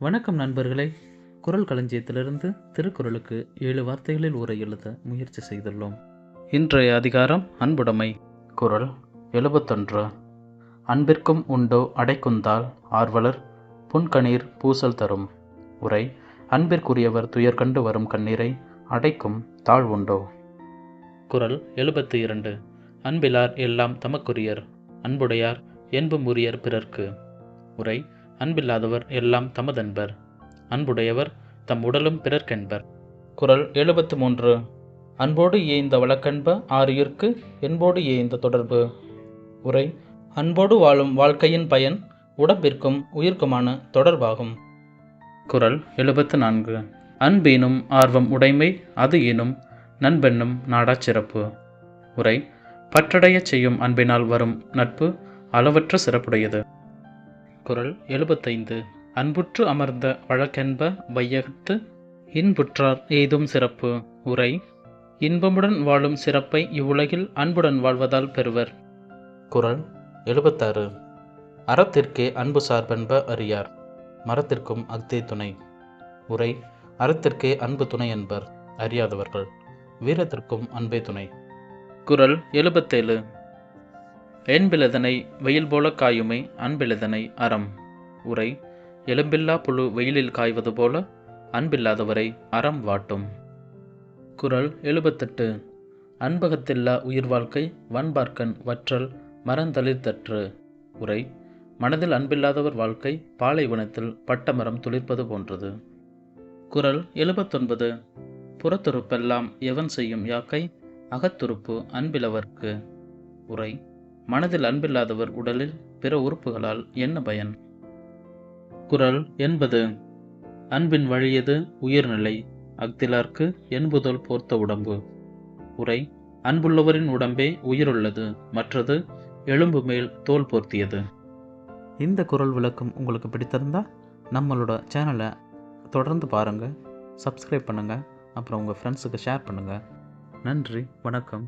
வணக்கம் நண்பர்களே. குரல் களஞ்சியத்திலிருந்து திருக்குறளுக்கு ஏழு வார்த்தைகளில் உரை எழுத முயற்சி செய்துள்ளோம். இன்றைய அதிகாரம் அன்புடைமை. குரல் எழுபத்தொன்று. அன்பிற்கும் உண்டோ அடைக்குந்தால் ஆர்வலர் புன்கணீர் பூசல் தரும். உரை அன்பிற்குரியவர் துயர் கண்டு வரும் கண்ணீரை அடைக்கும் தாழ் உண்டோ? குரல் எழுபத்தி இரண்டு அன்பிலார் எல்லாம் தமக்குரியர் அன்புடையார் என்பும் உரியர் பிறர்க்கு. உரை அன்பில்லாதவர் எல்லாம் தமதன்பர். அன்புடையவர் தம் உடலும் பிறர்க்கென்பர். குரல் எழுபத்து மூன்று அன்போடு ஏய்ந்த வழக்கன்ப ஆரியர்க்கு என்போடு ஏய்ந்த தொடர்பு. உரை அன்போடு வாழும் வாழ்க்கையின் பயன் உடம்பிற்கும் உயிர்க்குமான தொடர்பாகும். குரல் எழுபத்து நான்கு அன்பேனும் ஆர்வம் உடைமை அது எனும் நண்பென்னும் நாடாச் சிறப்பு. உரை பற்றடையச் செய்யும் அன்பினால் வரும் நட்பு அளவற்ற சிறப்புடையது. குரல் எழுபத்தைந்து. அன்புற்று அமர்ந்த வழக்கென்ப வையகத்து இன்புற்றார் ஏதும் சிறப்பு உரை இன்பமுடன் வாழும் சிறப்பை இவ்வுலகில் அன்புடன் வாழ்வதால் பெறுவர். குரல் எழுபத்தாறு. அறத்திற்கே அன்பு சார்பென்ப அறியார் மரத்திற்கும் அக்தே துணை. உரை அறத்திற்கே அன்பு துணை என்பர் அறியாதவர்கள் வீரத்திற்கும் அன்பே துணை. குரல் எழுபத்தேழு. என்பிலதனை வெயில் போல காயுமை அன்பிலதனை அறம். உரை எலும்பில்லா புழு வெயிலில் காய்வது போல அன்பில்லாதவரை அறம் வாட்டும். குரல் எழுபத்தெட்டு. அன்பகத்தில்லா உயிர் வாழ்க்கை வன்பார்க்கன் வற்றல் மரந்தளிர்த்தற்று உரை மனதில் அன்பில்லாதவர் வாழ்க்கை பாலைவனத்தில் பட்டமரம் துளிர்ப்பது போன்றது. குரல் எழுபத்தொன்பது. புறத்துறுப்பெல்லாம் எவன் செய்யும் யாக்கை? அகத்துறுப்பு அன்பிலவர்க்கு. உரை மனதில் அன்பில்லாதவர் உடலில் பிற உறுப்புகளால் என்ன பயன்? குரல் என்பது அன்பின் வழியது உயிர்நிலை. அக்திலார்க்கு என்புதல் போர்த்த உடம்பு. உரை. அன்புள்ளவரின் உடம்பே உயிருள்ளது. மற்றது எலும்பு மேல் தோல் போர்த்தியது. இந்த குரல் விளக்கம் உங்களுக்கு பிடித்திருந்தா நம்மளோட சேனலை தொடர்ந்து பாருங்கள் சப்ஸ்கிரைப் பண்ணுங்கள் அப்புறம் உங்கள் ஃப்ரெண்ட்ஸுக்கு ஷேர் பண்ணுங்கள் நன்றி வணக்கம்.